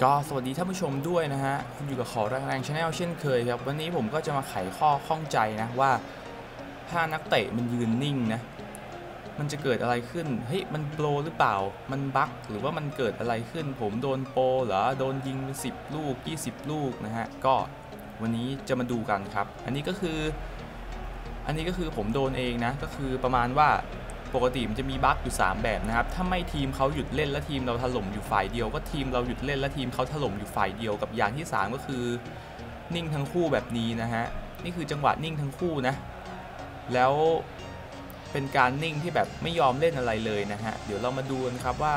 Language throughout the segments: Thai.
ก็สวัสดีท่านผู้ชมด้วยนะฮะ คุณอยู่กับขอแรงแรงชาแนลเช่นเคยครับ วันนี้ผมก็จะมาไขข้อข้องใจนะว่า ถ้านักเตะมันยืนนิ่งนะ มันจะเกิดอะไรขึ้น เฮ้ย มันโปรหรือเปล่า มันบั๊กหรือว่ามันเกิดอะไรขึ้น ผมโดนโปรเหรอ โดนยิงไปสิบลูก 20 ลูกนะฮะ ก็วันนี้จะมาดูกันครับ อันนี้ก็คือ อันนี้ก็คือผมโดนเองนะ ก็คือประมาณว่า ปกติมันจะมีบั๊กอยู่ 3 แบบนะครับ ถ้าไม่ทีมเขาหยุดเล่นและทีมเราถล่มอยู่ฝ่ายเดียว ก็ทีมเราหยุดเล่นและทีมเขาถล่มอยู่ฝ่ายเดียวกับอย่างที่ 3 ก็คือ นิ่งทั้งคู่แบบนี้นะฮะ นี่คือจังหวะนิ่งทั้งคู่นะ แล้วเป็นการนิ่งที่แบบไม่ยอมเล่นอะไรเลยนะฮะ เดี๋ยวเรามาดูกันครับว่า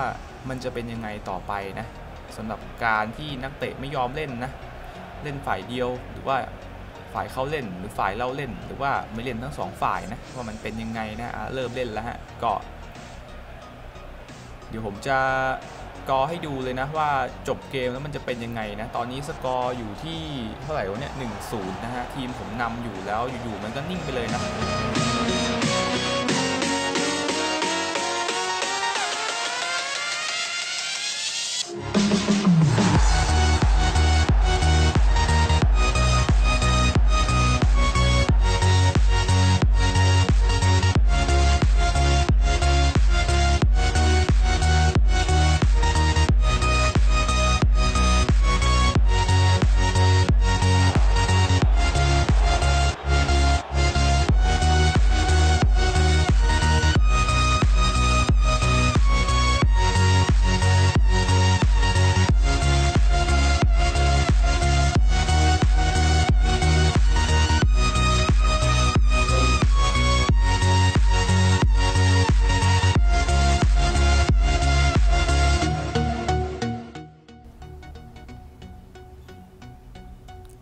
มันจะเป็นยังไงต่อไปนะสำหรับการที่นักเตะไม่ยอมเล่นนะ เล่นฝ่ายเดียวหรือว่า ฝ่ายเขาเล่น หรือฝ่ายเราเล่น หรือว่าไม่เล่นทั้งสองฝ่ายนะว่ามันเป็นยังไงนะเริ่มเล่นแล้วฮะก็ เดี๋ยวผมจะกอให้ดูเลยนะว่าจบเกมแล้วมันจะเป็นยังไงนะ ตอนนี้สกอร์อยู่ที่เท่าไหร่วะเนี่ยหนึ่งศูนย์นะฮะ ทีมผมนำอยู่แล้วอยู่ๆมันก็นิ่งไปเลยนะ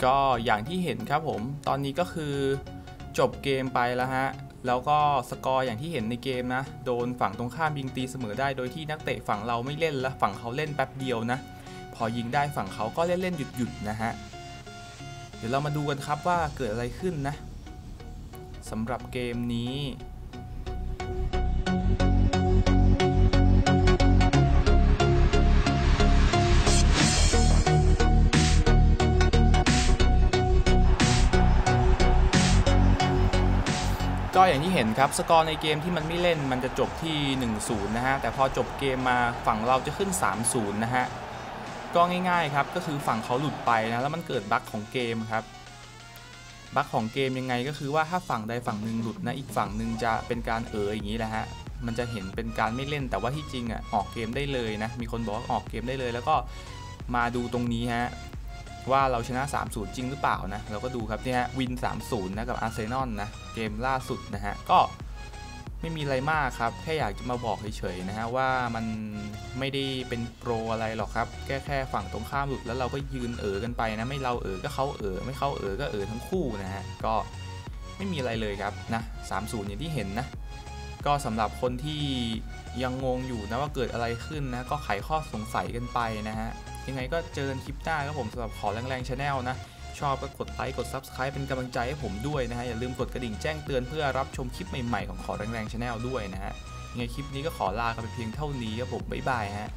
ก็อย่างที่เห็นครับผม ตอนนี้ก็คือจบเกมไปแล้วฮะ แล้วก็สกอร์อย่างที่เห็นในเกมนะ โดนฝั่งตรงข้ามยิงตีเสมอได้โดยที่นักเตะฝั่งเราไม่เล่นแล้วฝั่งเขาเล่นแป๊บเดียวนะ พอยิงได้ฝั่งเขาก็เล่นเล่นหยุดหยุดนะฮะ เดี๋ยวเรามาดูกันครับว่าเกิดอะไรขึ้นนะสำหรับเกมนี้ ก็อย่างที่เห็นครับ สกอร์ในเกมที่มันไม่เล่นมันจะจบที่ 1-0 นะฮะ แต่พอจบเกมมาฝั่งเราจะขึ้น 3-0 นะฮะ ก็ง่ายๆครับ ก็คือฝั่งเขาหลุดไปนะ แล้วมันเกิดบั๊กของเกมครับบั๊กของเกมยังไงก็คือว่าถ้าฝั่งใดฝั่งหนึ่งหลุดนะ อีกฝั่งหนึ่งจะเป็นการเอออย่างนี้แหละฮะ มันจะเห็นเป็นการไม่เล่นแต่ว่าที่จริงอะออกเกมได้เลยนะ มีคนบอกว่าออกเกมได้เลย แล้วก็มาดูตรงนี้ฮะ ว่าเราชนะ 3-0 จริงหรือเปล่านะ เราก็ดูครับเนี่ยวิน 3-0 นะกับอาร์เซนอลนะ เกมล่าสุดนะฮะ ก็ไม่มีอะไรมากครับ แค่อยากจะมาบอกเฉยๆนะฮะ ว่ามันไม่ได้เป็นโปรอะไรหรอกครับ แค่แค่ฝั่งตรงข้ามหลุดแล้วเราก็ยืนเออกันไปนะ ไม่เราเอ๋อก็เขาเอ๋อไม่เขาเอ๋อก็เอ๋อทั้งคู่นะฮะ ก็ไม่มีอะไรเลยครับนะ3-0 อย่างที่เห็นนะ ก็สำหรับคนที่ยังงงอยู่นะว่าเกิดอะไรขึ้นนะ ก็ไขข้อสงสัยกันไปนะฮะ ยังไงก็เจอกันคลิปหน้าครับผมสำหรับขอแรงๆชาแนลนะ ชอบก็กดไลค์กด Subscribe เป็นกำลังใจให้ผมด้วยนะฮะ อย่าลืมกดกระดิ่งแจ้งเตือนเพื่อรับชมคลิปใหม่ๆของขอแรงๆชาแนลด้วยนะฮะยังไงคลิปนี้ก็ขอลากันไปเพียงเท่านี้ครับผมบ๊ายบายฮะ